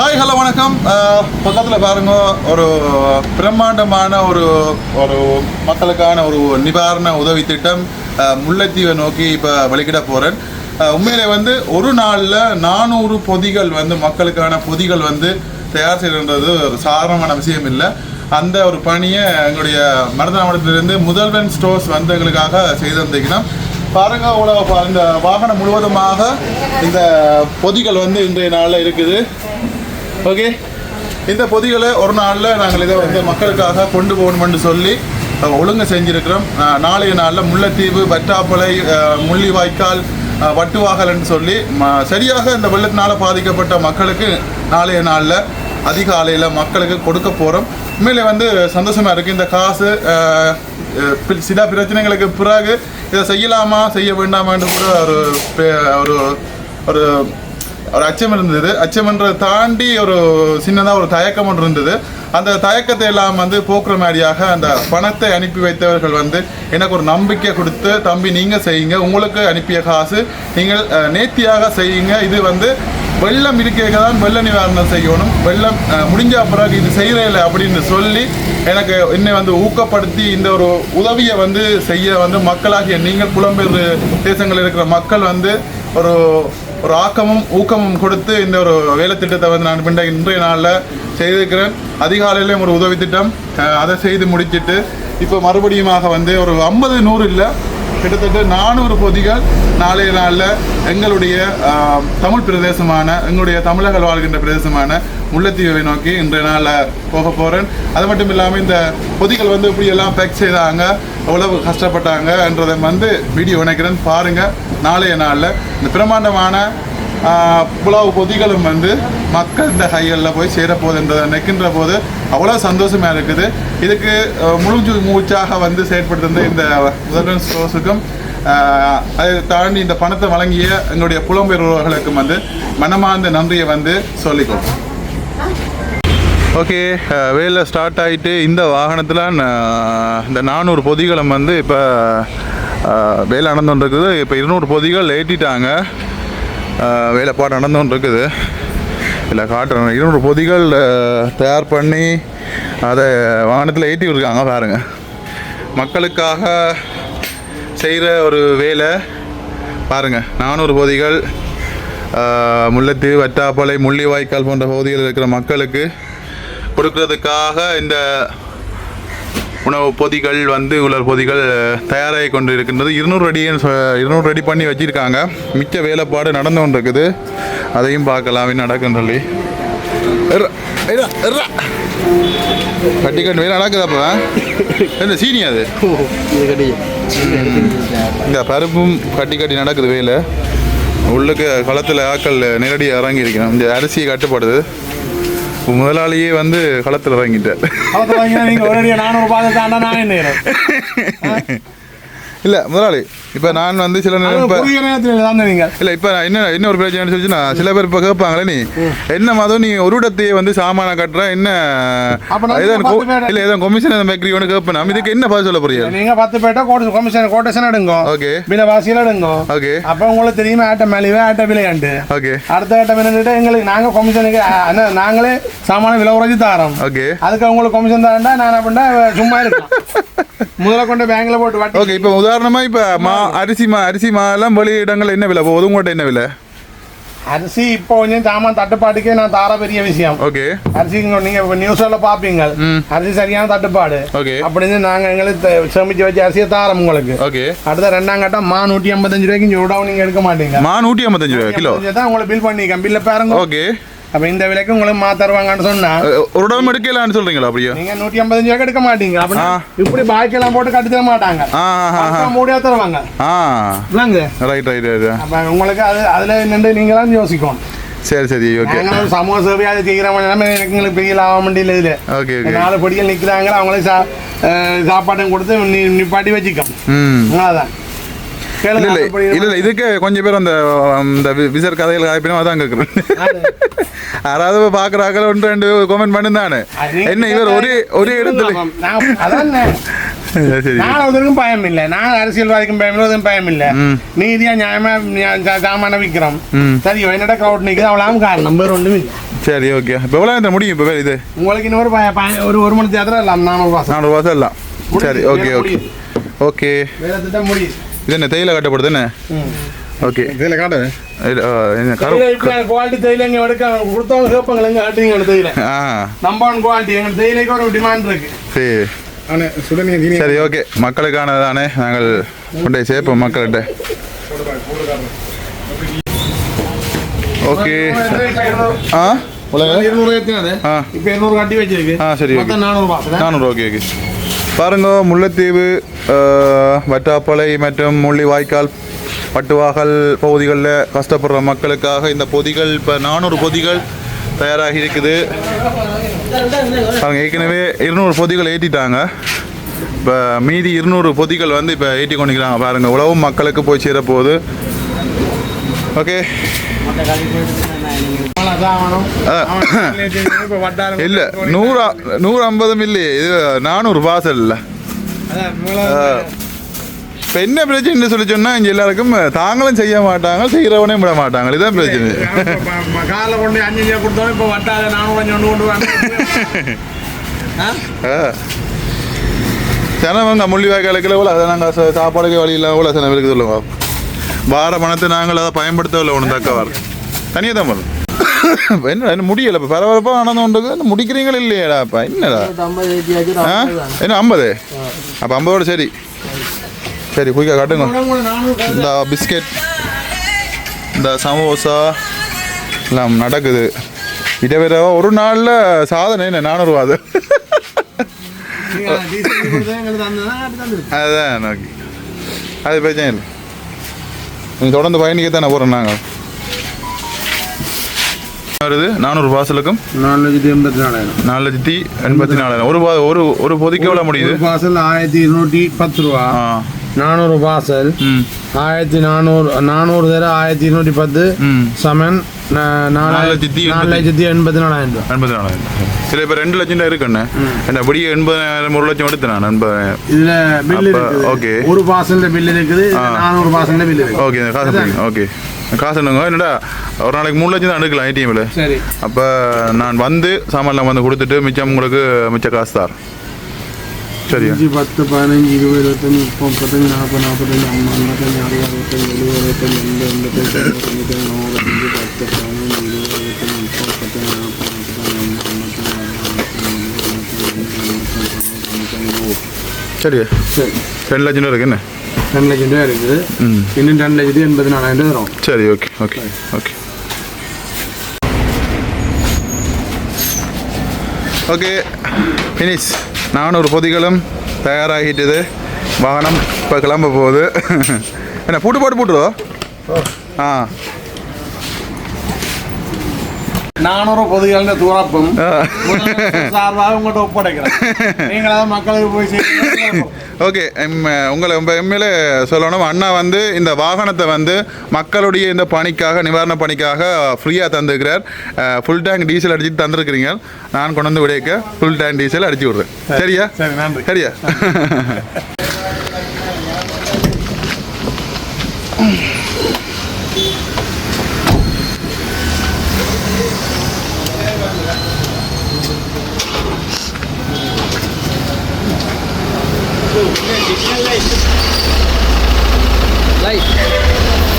Hi hello வணக்கம். பக்கத்தில் பாருங்க ஒரு பிரம்மாண்டமான ஒரு ஒரு மக்களுக்கான ஒரு நிவாரண உதவி திட்டம் முல்லைத்தீவை நோக்கி இப்போ வெளிக்கிட போகிறேன் உண்மையிலே வந்து ஒரு நாளில் நானூறு பொதிகள் வந்து மக்களுக்கான பொதிகள் வந்து தயார் செய்யறது ஒரு சாதாரணமான விஷயம் இல்லை. அந்த ஒரு பணியை எங்களுடைய மருதநாமடத்திலிருந்து முதல்வன் ஸ்டோர்ஸ் வந்து எங்களுக்காக செய்து வந்திருக்கிறோம். பாருங்க இவ்வளவு இந்த வாகனம் முழுவதுமாக இந்த பொதிகள் வந்து இன்றைய நாளில் இருக்குது. ஓகே. இந்த பொதிகளை ஒரு நாளில் நாங்கள் இதை வந்து மக்களுக்காக கொண்டு போகணும்னு சொல்லி ஒழுங்கு செஞ்சுருக்கிறோம். நாளைய நாளில் முல்லைத்தீவு வட்டாப்பளை முள்ளிவாய்க்கால் வட்டுவாகலன்னு வட்டுவாகல்னு சொல்லி ம- சரியாக இந்த வெள்ளத்தினால் பாதிக்கப்பட்ட மக்களுக்கு நாளைய நாளில் அதிகாலையில் மக்களுக்கு கொடுக்க போகிறோம் உண்மையிலே வந்து சந்தோஷமாக இருக்குது இந்த காசு சில பிரச்சனைகளுக்கு பிறகு இதை செய்யலாமா செய்ய வேண்டாமான்னு கூட ஒரு ஒரு ஒரு ஒரு அச்சம் இருந்தது. அச்சம்ன்றதை தாண்டி ஒரு சின்னதாக ஒரு தயக்கம் ஒன்று இருந்தது. அந்த தயக்கத்தை எல்லாம் வந்து போக்குற மாதிரியாக அந்த பணத்தை அனுப்பி வைத்தவர்கள் வந்து எனக்கு ஒரு நம்பிக்கை கொடுத்து தம்பி நீங்கள் செய்யுங்க. உங்களுக்கு அனுப்பிய காசு நீங்கள் நேர்த்தியாக செய்யுங்க. இது வந்து வெள்ளம் இருக்க தான் வெள்ள நிவாரணம் செய்யணும். வெள்ளம் முடிஞ்ச பிறகு இது செய்கிறதில்ல அப்படின்னு சொல்லி எனக்கு என்னை வந்து ஊக்கப்படுத்தி இந்த ஒரு உதவியை வந்து செய்ய வந்து மக்களாகிய நீங்கள் புலம்பெயர் தேசங்களில் இருக்கிற மக்கள் வந்து ஒரு ஒரு ஆக்கமும் ஊக்கமும் கொடுத்து இந்த ஒரு வேலை திட்டத்தை வந்து நான் பின்ன இன்றைய நாளில் செய்திருக்கிறேன். அதிகாலையிலேயும் ஒரு உதவி திட்டம் அதை செய்து முடிச்சிட்டு இப்போ மறுபடியுமாக வந்து ஒரு ஐம்பது நூறு இல்லை கிட்டத்தட்ட நானூறு பொதிகள் நாளைய நாளில் எங்களுடைய தமிழ் பிரதேசமான எங்களுடைய தமிழர்கள் வாழ்கின்ற பிரதேசமான முல்லைத்தீவை நோக்கி இன்றைய நாளில் போக போகிறேன் அது மட்டும் இல்லாமல் இந்த பொதிகள் வந்து இப்படி எல்லாம் பேக் செய்தாங்க எவ்வளவு கஷ்டப்பட்டாங்கன்றதை வந்து வீடியோ நினைக்கிறேன் பாருங்கள் நாளைய நாளில் இந்த பிரம்மாண்டமான ஆஹ், புலாவ் பொதிகளும் வந்து மக்கள் இந்த கைகளில் போய் சேரப்போகுதுன்றதை நினைக்கின்ற போது அவ்வளோ சந்தோஷமாக இருக்குது. இதுக்கு முழுஞ்சு மூச்சாக வந்து செயற்படுத்துகிற இந்த முதல்வன் ஸ்டோர்ஸுக்கும் அதை தாண்டி இந்த பணத்தை வழங்கிய எங்களுடைய புலம்பெயர்வர்களுக்கும் வந்து மனமார்ந்த நன்றியை வந்து சொல்லிக்கொள்கிறோம் ஓகே வேலை ஸ்டார்ட் ஆகிட்டு இந்த வாகனத்தில் இந்த நானூறு பொதிகளும் வந்து இப்போ வேலை நடந்துகிட்டு இருக்குது இப்போ இருநூறு பொதிகள் ஏற்றிட்டாங்க வேலைப்பாடு நடந்துகிட்டு இருக்குது இல்லை காட்டுறேன். இருநூறு பொதிகள் தயார் பண்ணி அதை வாகனத்தில் ஏற்றி இருக்காங்க பாருங்கள் மக்களுக்காக செய்கிற ஒரு வேலை பாருங்கள் நானூறு பொதிகள் முல்லைத்தீவு வட்டாப்பாளை முள்ளிவாய்க்கால் போன்ற பகுதிகளில் இருக்கிற மக்களுக்கு கொடுக்கறதுக்காக இந்த உணவு பொதிகள் வந்து உலர் பொதிகள் தயாராகி கொண்டு இருக்கின்றது இருநூறு அடின்னு இருநூறு அடி பண்ணி வச்சிருக்காங்க. மிச்ச வேலைப்பாடு நடந்து கொண்டு இருக்குது அதையும் பார்க்கலாம். என்ன நடக்குன்னு சொல்லி. இர்ரா, கட்டி கட்டி வேலை நடக்குதாப்பா என்ன சீனி அது? இந்த பருப்பும் கட்டி கட்டி நடக்குது வேலை உள்ளுக்கு களத்தில் ஆக்கள் நேரடியாக இறங்கி இருக்கணும் இந்த அரிசியை கட்டுப்படுது. முதலாளியே வந்து களத்தில் இறங்கிட்டார் ஒரு அடியா நானூறு ரூபாய் தாண்டா நான் செய்யணும்? இல்லை முதலாளி இப்போ நான் வந்து சில இல்லை இப்போ என்ன என்ன ஒரு பிரச்சனை சொல்லிச்சுன்னா சில பேர் இப்போ கேட்பாங்களே நீ என்ன மாதம் நீ ஒரு இடத்தையே வந்து சாமான கட்டுற என்ன இல்லை ஏதோ கொமிஷன் எதுவும் வைக்கிறீங்கன்னு கேட்பேன் இதுக்கு என்ன பதில் சொல்ல போறீங்க? நீங்க பத்து பேர்ட்ட கோட்டு கமிஷன் கோட்டேஷன் எடுங்க. ஓகே. பில வாசியில எடுங்க. ஓகே. அப்ப உங்களுக்கு தெரியுமா ஆட்ட மேலிவே ஆட்ட விலையாண்டு. ஓகே. அடுத்த ஆட்ட விலைட்டு எங்களுக்கு நாங்க கமிஷனுக்கு நாங்களே சாமான விலை குறைச்சி தரோம். ஓகே. அதுக்கு அவங்களுக்கு கமிஷன் தரேன்டா நான் பண்ணேன் சும்மா இருக்கலாம். முதல்ல கொண்டு பேங்க்ல போட்டு வட்டி ஓகே இப்போ உதாரணமாக இப்போ மா அரிசி மா அரிசி மா எல்லாம் வெளி இடங்கள் என்ன விலை? போகுது உங்கள்கிட்ட என்ன விலை? அரிசி இப்போ கொஞ்சம் சாமான் தட்டுப்பாட்டுக்கே நான் தார பெரிய விஷயம். ஓகே அரிசி நீங்க நியூஸ்ல பாப்பீங்க. அரிசி சரியான தட்டுப்பாடு. ஓகே அப்படின்னு நாங்க எங்களுக்கு சேமிச்சு வச்ச அரிசியை தாரோம் உங்களுக்கு. ஓகே அடுத்த ரெண்டாம் கட்டம் மா நூற்றி ஐம்பத்தஞ்சு ரூபாய்க்கு ஜோடாவும் நீங்க எடுக்க மாட்டீங்க. மா நூற்றி ஐம்பத்தஞ்சு ரூபா கிலோ? தான் உங்களுக்கு பில் பண்ணிக்க பில்ல பாருங்க. ஓகே அப்ப இந்த விலைக்கு உங்களுக்கு மா தருவாங்கன்னு சொன்னா ஒரு இடம் எடுக்கலான்னு சொல்றீங்களா அப்படியே? நீங்க நூற்றி ஐம்பத்தஞ்சு ரூபாய்க்கு எடுக்க மாட்டீங்க. அப்படின்னா ஆ. இப்படி பாய்க்கெல்லாம் போட்டு கட்டி தர மாட்டாங்க. பக்கா மூடியா தருவாங்க. ரைட் ரைட் ரைட் அப்ப உங்களுக்கு அது அதுல நின்று நீங்க தான் யோசிக்கணும். சரி சரி ஓகே சமூக சேவையாக செய்கிற நிலைமை எனக்கு எங்களுக்கு பெரிய லாபம் முடியல இதுல. ஓகே ஓகே நாலு படிகள் நிக்கிறாங்க அவங்களே சா அஹ் சாப்பாட்டும் கொடுத்து நிப்பாட்டி வச்சுக்கோம். அதான் இல்ல இல்ல. இல்ல இல்ல. இதுக்கு கொஞ்சம் பேர் அந்த இந்த வி- விசர் கதைகள் காய்ப்பினும் அதான் கேட்குறேன் யாராவது பார்க்குறாங்க ஒன்று ரெண்டு கமெண்ட் பண்ணுந்தானே. என்ன இவர் ஒரே ஒரே இடத்துல. ஒருத்தருக்கும் பயம் இல்லை. நான் அரசியல்வாதிக்கும் பயம் இல்லை பயம் இல்லை. நீதியா நியாயமா சாமான விற்கிறோம் ம். சரி என்னடா கிரௌட் நிற்குது அவ்வளோ காரணம். வேறு ஒன்றும் இல்லை. சரி ஓகே இப்போ எவ்வளோ முடியும் இப்போ இது? உங்களுக்கு இன்னொரு ஒரு ஒரு மணி தேர்தல் இல்லை நானூறு பாசம் நானூறு ரூபா எல்லாம். சரி ஓகே ஓகே ஓகே வேலை திட்டம் முடியுது. இது என்ன தேயிலை கட்டப்படுது என்ன? ஓகே. என்ன கரு குவாலிட்டி தேயிலை எங்க எடுக்க கொடுத்தவங்க கேட்பாங்க எங்க காட்டுங்க தேயிலை. நம்பர் குவாலிட்டி எங்க தேயிலைக்கு ஒரு டிமாண்ட் இருக்கு. சரி. சரி ஓகே. மக்களுக்கானது தானே நாங்கள் கொண்டு போய் சேர்ப்போம் மக்கள்கிட்ட. ஓகே. ஆ? உலக இருநூறு ஏற்றினது ஆ. இப்போ இருநூறு கட்டி வச்சிருக்கு. ஆ, சரி, ஓகே. மொத்தம் நானூறு பாசம் நானூறு ஓகே ஓகே. பாருங்க முல்லைத்தீவு வட்டாப்பளை மற்றும் முள்ளிவாய்க்கால் பட்டுவாகல் பகுதிகளில் கஷ்டப்படுற மக்களுக்காக இந்த பொதிகள் இப்போ நானூறு பொதிகள் தயாராகி இருக்குது. அவங்க ஏற்கனவே இருநூறு பொதிகள் ஏற்றிட்டாங்க. இப்போ மீதி இருநூறு பொதிகள் வந்து இப்போ ஏற்றி கொண்டிருக்கிறாங்க. பாருங்க உழவும் மக்களுக்கு போய் சேரப்போகுது. ஓகே. இல்லை நூறு நூறு ஐம்பதும் இல்லையே இது நானூறு பார்சல் இல்லை இப்போ என்ன பிரச்சனைன்னு சொல்லி சொன்னால் இங்கே எல்லாருக்கும் தாங்களும் செய்ய மாட்டாங்க செய்கிறவனே விட மாட்டாங்க. இதுதான் பிரச்சனை. காலைல கொண்டு அஞ்சு அஞ்சு கொடுத்தோம் இப்போ வட்டார நானூறு அஞ்சு கொண்டு கொண்டு? ஜனவங்க முள்ளிவாய்க்காலுக்கு எவ்வளோ அதை நாங்கள் சாப்பாடுக்கு வழி இல்லாமல் எவ்வளோ சில இருக்குது சொல்லுங்க வார பணத்தை நாங்கள் அதை பயன்படுத்தவில்லை ஒன்று தக்கவார் தனியாக தான் வரும் என்ன என்ன முடியலை? இப்போ பரபரப்பாக நடந்து முடிக்கிறீங்களா இல்லையாடா இப்போ என்னடா? ஆ? என்ன ஐம்பது? அப்போ ஐம்பதோட சரி. சரி குயிக்காக காட்டுங்க. இந்த பிஸ்கெட் இந்த சமோசா எல்லாம் நடக்குது. இதை வேற ஒரு நாளில் சாதனை என்ன? நானூறுவா அது. அதுதான் ஓகே அது பிரச்சனை இல்லை. நீங்கள் தொடர்ந்து பயணிக்க தானே போகிறோம் நாங்கள் வருது? நானூறு பார்சலுக்கும் நாலு லட்சத்தி எண்பத்தி நாலாயிரம். நாலு லட்சத்தி எண்பத்தி நாலாயிரம். ஒரு ஒரு ஒரு பொதிக்கு எவ்வளோ முடியுது? ஒரு பார்சல் ஆயிரத்தி இருநூற்றி பத்து ரூபா. நானூறு பார்சல் ம். ஆயிரத்தி நானூறு நானூறு தர ஆயிரத்தி இருநூற்றி பத்து. சமன் நாலு லட்சத்தி நாலு லட்சத்தி எண்பத்தி நாலாயிரம் ரூபா. எண்பத்தி நாலாயிரம். சில இப்போ ரெண்டு லட்சம் தான் இருக்குண்ணே. என்ன அப்படியே எண்பதாயிரம் ஒரு லட்சம் எடுத்து நான் எண்பதாயிரம் இதுல பில் இருக்குது. okay. ஒரு பார்சல் பில் இருக்குது. நானூறு பில் ஓகே எடுத்துங்க ஓகே காசு என்னங்க என்னடா ஒரு நாளைக்கு மூணு லட்சம் தான் எடுக்கலாம் ஏடிஎம்ல சரி அப்போ நான் வந்து சாமான்லாம் வந்து கொடுத்துட்டு மிச்சம் உங்களுக்கு மிச்ச காசு தார் சரியா அஞ்சு பத்து பதினஞ்சு இருபது இருபத்தஞ்சு முப்பது முப்பத்தஞ்சு நாற்பது நாற்பத்தஞ்சு ஐம்பது ஐம்பத்தஞ்சு அறுபது அறுபத்தஞ்சு எழுபது அறுபத்தஞ்சு எண்பது எண்பத்தஞ்சு தொண்ணூத்தஞ்சு நூறு பத்து பதினஞ்சு இருபது இருபத்தஞ்சு முப்பது முப்பத்தஞ்சு நாற்பது நாற்பத்தஞ்சு ஐம்பது சரியா சரி. ரெண்டு லட்சம் ரூபா இருக்கு என்ன? ரெண்டு லட்சம் ரூபா இருக்குது. ம். இன்னும் ரெண்டு லட்சத்தி எண்பத்தி நாலாயிரம் ரூபா வரும். சரி okay okay okay. Okay finish நானூறு பொதிகளும் தயாராகிட்டது. வாகனம் இப்போ கிளம்ப போகுது. என்ன பூட்டு போட்டு போட்டுருவா ஆ. நானூறு பொதுகள தூரப்பும் ஆ. சார்பாக உங்கள்கிட்ட ஒப்படைக்கிறேன். நீங்களாவது மக்களுக்கு போய் சேர்க்கணும் ஓகே உங்களை எம்எல்ஏ சொல்லணும். அண்ணா வந்து இந்த வாகனத்தை வந்து மக்களுடைய இந்த பணிக்காக நிவாரண பணிக்காக ஃப்ரீயாக தந்துக்கிறார் ஃபுல் டேங்க் டீசல் அடிச்சுட்டு தந்துருக்கிறீங்க. நான் கொண்டு வந்து விடைக்க ஃபுல் டேங்க் டீசல் அடிச்சு விட்றேன். சரியா? சரி நன்றி. சரியா? Thank Light. Light.